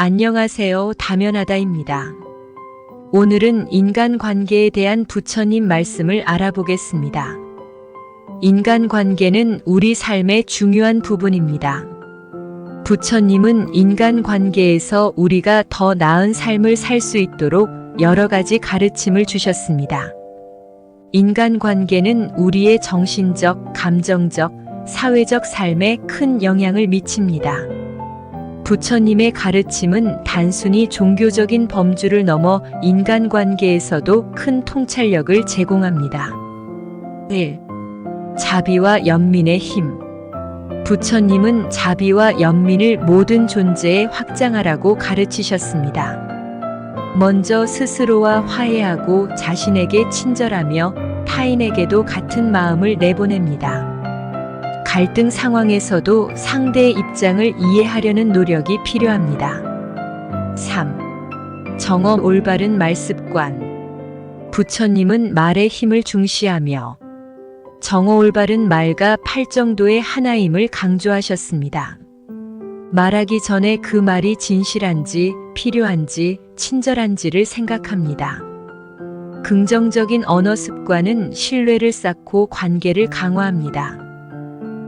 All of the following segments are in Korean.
안녕하세요. 다면하다입니다. 오늘은 인간 관계에 대한 부처님 말씀을 알아보겠습니다. 인간 관계는 우리 삶의 중요한 부분입니다. 부처님은 인간 관계에서 우리가 더 나은 삶을 살 수 있도록 여러 가지 가르침을 주셨습니다. 인간 관계는 우리의 정신적, 감정적, 사회적 삶에 큰 영향을 미칩니다. 부처님의 가르침은 단순히 종교적인 범주를 넘어 인간관계에서도 큰 통찰력을 제공합니다. 1. 자비와 연민의 힘. 부처님은 자비와 연민을 모든 존재에 확장하라고 가르치셨습니다. 먼저 스스로와 화해하고 자신에게 친절하며 타인에게도 같은 마음을 내보냅니다. 갈등 상황에서도 상대의 입장을 이해하려는 노력이 필요합니다. 3. 정어 올바른 말습관. 부처님은 말의 힘을 중시하며 정어 올바른 말과 팔 정도의 하나임을 강조하셨습니다. 말하기 전에 그 말이 진실한지, 필요한지, 친절한지를 생각합니다. 긍정적인 언어 습관은 신뢰를 쌓고 관계를 강화합니다.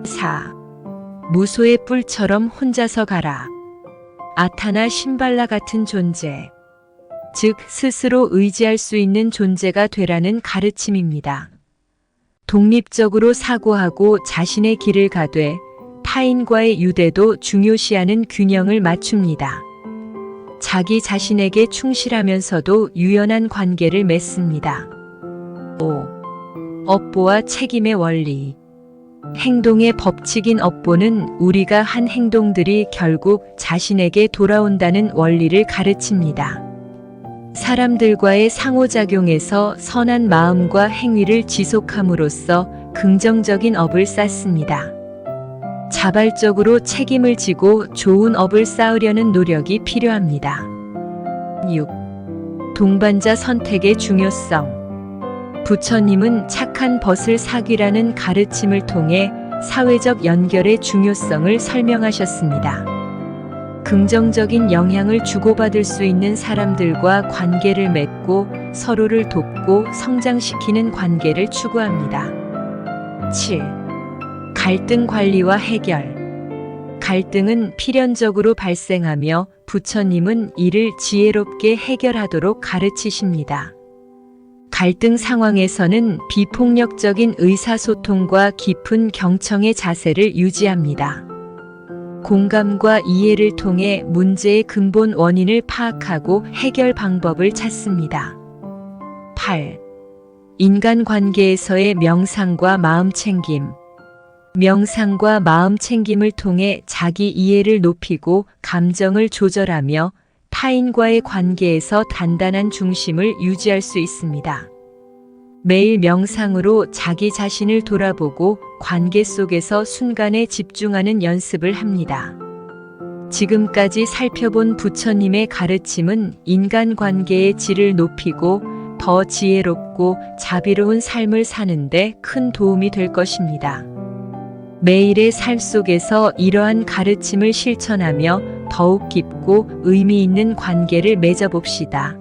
4. 무소의 뿔처럼 혼자서 가라. 아타나 신발라 같은 존재. 즉, 스스로 의지할 수 있는 존재가 되라는 가르침입니다. 독립적으로 사고하고 자신의 길을 가되 타인과의 유대도 중요시하는 균형을 맞춥니다. 자기 자신에게 충실하면서도 유연한 관계를 맺습니다. 5. 업보와 책임의 원리. 행동의 법칙인 업보는 우리가 한 행동들이 결국 자신에게 돌아온다는 원리를 가르칩니다. 사람들과의 상호작용에서 선한 마음과 행위를 지속함으로써 긍정적인 업을 쌓습니다. 자발적으로 책임을 지고 좋은 업을 쌓으려는 노력이 필요합니다. 6. 동반자 선택의 중요성. 부처님은 착한 벗을 사귀라는 가르침을 통해 사회적 연결의 중요성을 설명하셨습니다. 긍정적인 영향을 주고받을 수 있는 사람들과 관계를 맺고 서로를 돕고 성장시키는 관계를 추구합니다. 7. 갈등 관리와 해결. 갈등은 필연적으로 발생하며 부처님은 이를 지혜롭게 해결하도록 가르치십니다. 갈등 상황에서는 비폭력적인 의사소통과 깊은 경청의 자세를 유지합니다. 공감과 이해를 통해 문제의 근본 원인을 파악하고 해결 방법을 찾습니다. 8. 인간관계에서의 명상과 마음챙김. 명상과 마음챙김을 통해 자기 이해를 높이고 감정을 조절하며 타인과의 관계에서 단단한 중심을 유지할 수 있습니다. 매일 명상으로 자기 자신을 돌아보고 관계 속에서 순간에 집중하는 연습을 합니다. 지금까지 살펴본 부처님의 가르침은 인간관계의 질을 높이고 더 지혜롭고 자비로운 삶을 사는데 큰 도움이 될 것입니다. 매일의 삶 속에서 이러한 가르침을 실천하며 더욱 깊고 의미 있는 관계를 맺어봅시다.